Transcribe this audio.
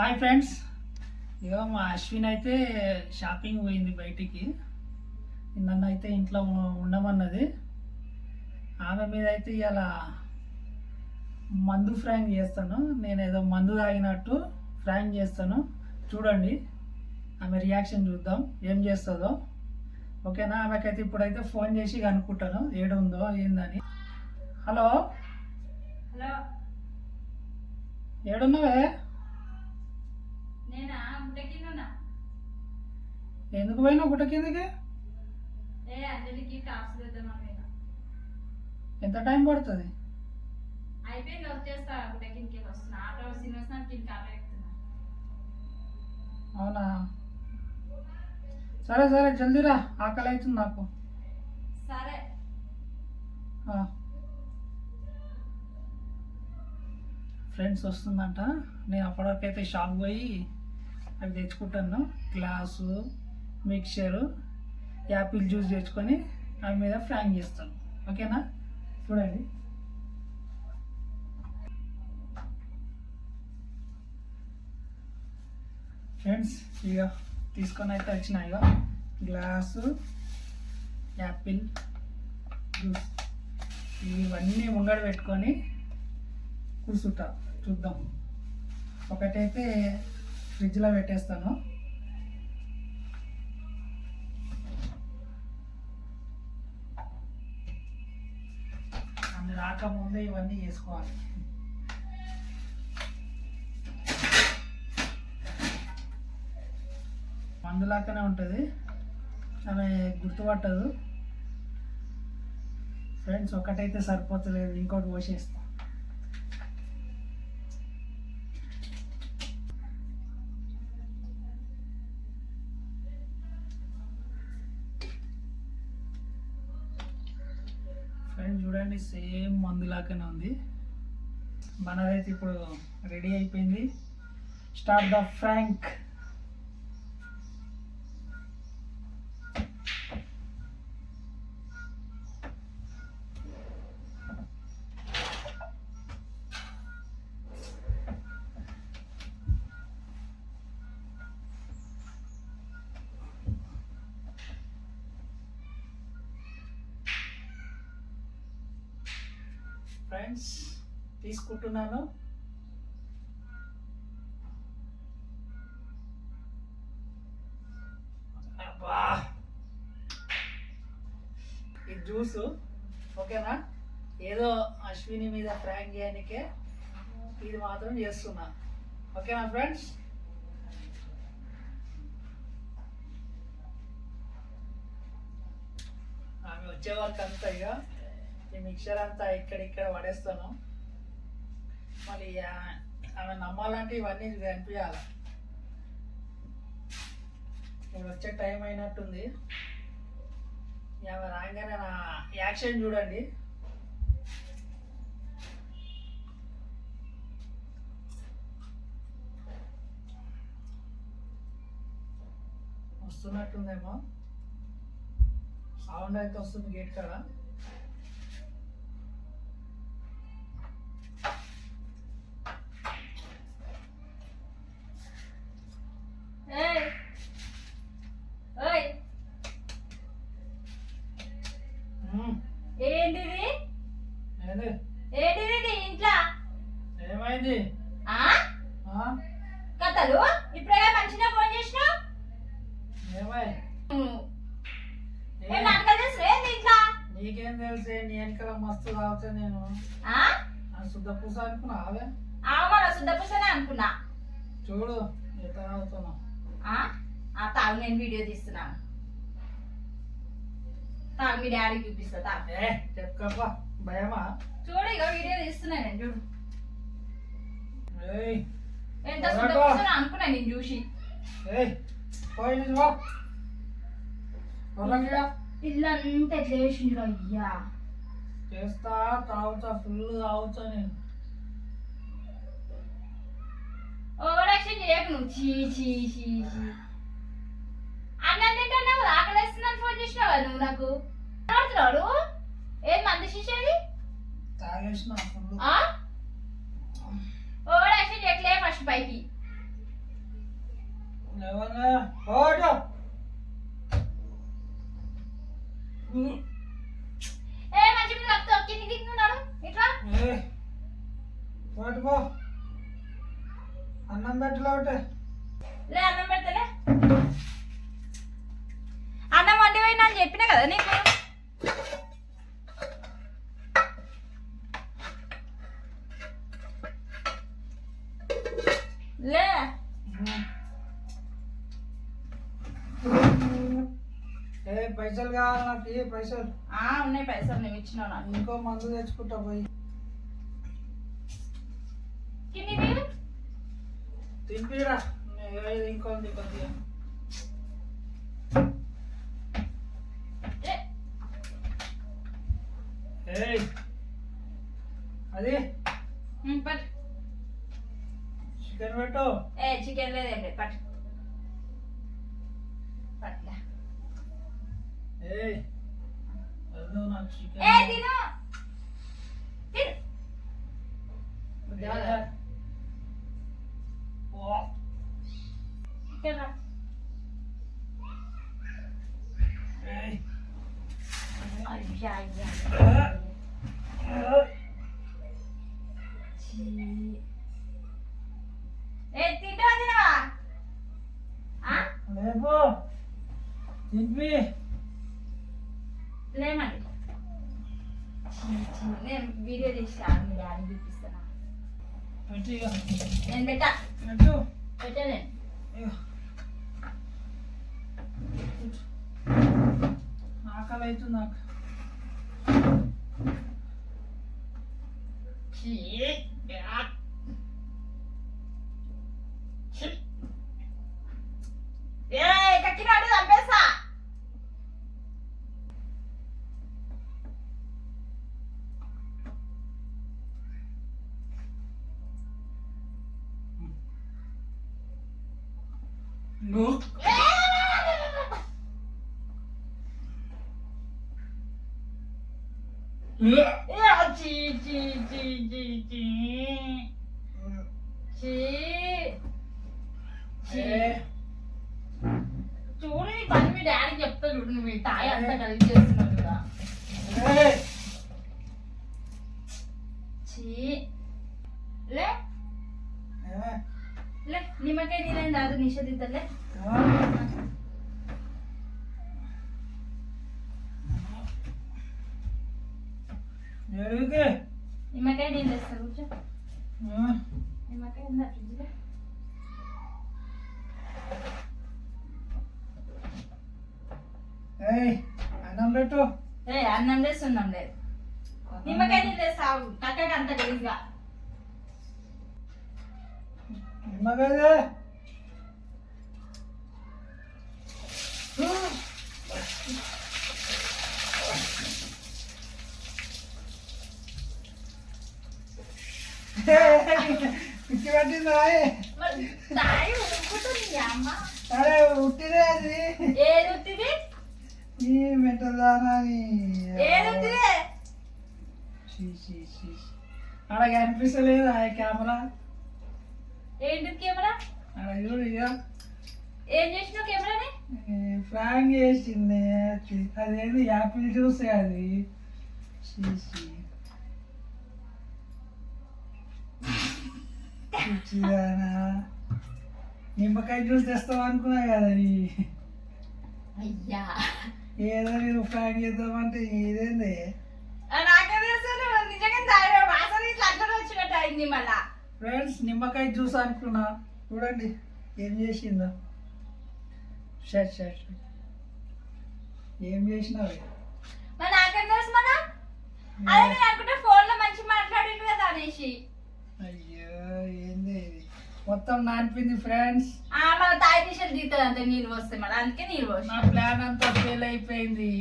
Hi friends ఇక మా అశ్విన్ అయితే షాపింగ్ పోయింది బయటికి. నన్ను అయితే ఇంట్లో ఉండమన్నది. ఆమె మీద అయితే ఇలా మందు ఫ్రాంక్ చేస్తాను. నేను ఏదో మందు తాగినట్టు ఫ్రాంక్ చేస్తాను. చూడండి. ఆమె రియాక్షన్ చూద్దాం. ఏం చేస్తుందో. ఓకేనా? ఆమెకైతే ఇప్పుడైతే ఫోన్ చేసి కనుక్కుంటాను ఏడు ఉందో ఏందని. హలో? హలో. ఏడున్నావే నేనా గుడ్డ కింద ఉన్నా ఎందుకు పోయినావు గుట్ట కిందకి? పోయినా ఎంత టైం పడుతుంది? అయిపోయింది వచ్చేస్తా. గుడ్డ కిందకి వస్తున్నా. ఆటో సినిమా కిందకి ఆటో ఎక్కుతున్నా. అవునా? సరే సరే జల్దీరా ఆకలి అవుతుంది నాకు. సరే. ఫ్రెండ్స్ వస్తుందంట. నేను అప్పటివరకైతే షాప్ పోయి అవి తెచ్చుకుంటాను. గ్లాసు మిక్చరు యాపిల్ జ్యూస్ తెచ్చుకొని అవి మీద ఫ్రాంక్ చేస్తాను. ఓకేనా? చూడండి. ఫ్రెండ్స్ ఇక తీసుకొని అయితే వచ్చిన ఇక గ్లాసు యాపిల్ జ్యూస్. ఇవన్నీ ముంగడ పెట్టుకొని కూర్చుంటా. చూద్దాం. ఒకటైతే ఫ్రిడ్జ్లో పెట్టేస్తాను. ఆమె రాకముందే ఇవన్నీ చేసుకోవాలి మందులాగానే ఉంటుంది. అవి గుర్తుపట్టదు. ఫ్రెండ్స్ ఒకటైతే సరిపోతలేదు ఇంకోటి పోసేస్తా. ఫ్రెండ్స్ చూడండి సేమ్ మందులాగానే ఉంది. మనదైతే ఇప్పుడు రెడీ అయిపోయింది. Start the Frank. ఫ్రెండ్స్ తీసుకుంటున్నాను. అబ్బా! ఈ జ్యూస్ ఓకేనా? ఏదో అశ్విని మీద ఫ్రాంక్ చేయడానికే ఇది మాత్రం చేస్తున్నా. ఓకేనా ఫ్రెండ్స్? ఆమె వచ్చే వరకు అంతా ఇక ఈ మిక్చర్ అంతా ఇక్కడ పడేస్తాను మళ్ళీ ఆమె నమ్మాలంటే ఇవన్నీ కనిపించాలి. ఇప్పుడు వచ్చే టైం అయినట్టుంది. ఆమె రాగానే నా యాక్షన్ చూడండి. వస్తున్నట్టుందేమో. సౌండ్ అయితే వస్తుంది గేట్ కాడ? ఏంటిది ఇంట్లో? ఏమైంది? కథలు? ఇప్పుడే మంచిగా ఫోన్ చేసినావు? నీకేం తెలిసే? నీ వెనకాల మస్తు తాగుతా నేను. శుద్ధ పూస అనుకున్నావే ఆమల శుద్ధ పుస్తనే అనుకున్నా. చూడు ఎట్లా ఆ తాగు నేను వీడియో తీస్తున్నాను. తాగు మీ డాడీకి చూపిస్తా తాగు ఏ చెప్పుకోపా భయమా చూడు ఇక వీడియో తీస్తున్నా నేను చూడు ఏయ్ ఎంత శుద్ధ పుస్తనే అనుకున్నా నేను చూసి ఏయ్ పోయి నుంచి పో పొలంగా ఇల్లంతా ఎట్లా చేసిండ్రు అయ్యా చేస్తా తాగుతా ఫుల్ తాగుతా నేను ఓవర్ యాక్షన్ చేయకు నువ్వు చీ చీ చీ చీ అన్నం తింటున్నావు కదా నువ్వు నాకు? మాట్లాడుతున్నాడు ఏం మంది శిష్యది తాగేసిన ఓవర్ యాక్షన్ చేయట్లే ఫస్ట్ పైకి? ఏ మంచి మీద రక్తం కింది దిగుతున్నాడు ఇట్లా? ఏ ఓటు పో. అన్నం పెట్టలే ఒకటే. లే. ఏ పైసలు కావాలి నాకు ఏ పైసలు? ఆ ఉన్నాయి పైసలు నువ్వు ఇచ్చినావు నాకు. ఇంకో మందు తెచ్చుకుంటా పోయి. తింపిరా ఇంకో కొద్దిగా. ఏ చికెన్ లేదేం లేదు పట్టు పట్ల ఏయ్ వద్దు నాకు తినిపి లేమండి. నేను వీడియో తీసి మీ డాడీ చూపిస్తాను పెట్టి ఇక. నేను పెట్టా పెట్టు పెట్టా నేను. ఆకలి అవుతుంది నాకు నువ్వు యా, ఛీ, ఛీ, ఛీ, ఛీ, ఛీ. ఛీ. ఛీ. ఏ. చూడు నీ పని మీ డాడీ చెప్తా చూడు నువ్వు ఈ తాయి అంతా కలిసి చేస్తున్నావు కదా ఏయ్. ఛీ లే ఏ. లే నిమ్మకాయ నీళ్ళని రాదు నిషేధిద్దలే ఆ. ఎరుగుతే నిమ్మకాయ నీళ్ళు వేస్తారు కూర్చో ఆ. నిమ్మకాయ ఉందా ఫ్రిడ్జ్లో ఏయ్ అన్నం పెట్టు ఏ అన్నం వేస్తున్నాం లేదు నిమ్మకాయ నీళ్ళు వేస్తావు కక్కకి అంత గలీజ్గా నిమ్మకాయ పిచ్చి పట్టింది రాయే అరే ఉట్టిదే అది. ఈ ఏది ఉత్తిది అలా కనిపిస్తలేదు కెమెరా. ఏంటి కెమెరా? ఏం చేసినావు కెమెరాని? ఫ్రాంక్ చేసింది అదేది యాపిల్ జ్యూస్ అది. నిమ్మకాయ జ్యూస్ తెస్తావు అనుకున్నా కదా అయ్యా. ఏదో నేను ఫ్రాంక్ చేద్దామంటే ఇదేంది? నాకే తెలుసు నిజంగా వాసన ఇట్లా అట్లా వచ్చినట్టు అయింది మళ్ళా. ఫ్రెండ్స్ నిమ్మకాయ జ్యూస్ అనుకున్నా. చూడండి ఏం చేసిందో. Shut shut shut. ఏం చేసినావు? మరి నాకేం తెలుసు మన? అదే నేను అనుకుంటే ఫోన్లో మంచి మాట్లాడిండు కదా అనేసి. అయ్యో ఏంది ఇది? మొత్తం నానిపింది ఫ్రెండ్స్. మన తాయి తీసేది దిగుతుంది అంతే నీళ్ళు వస్తాయి మళ్ళీ. అందుకే నీళ్ళు నా ప్లాన్ అంతా ఫెయిల్ అయిపోయింది.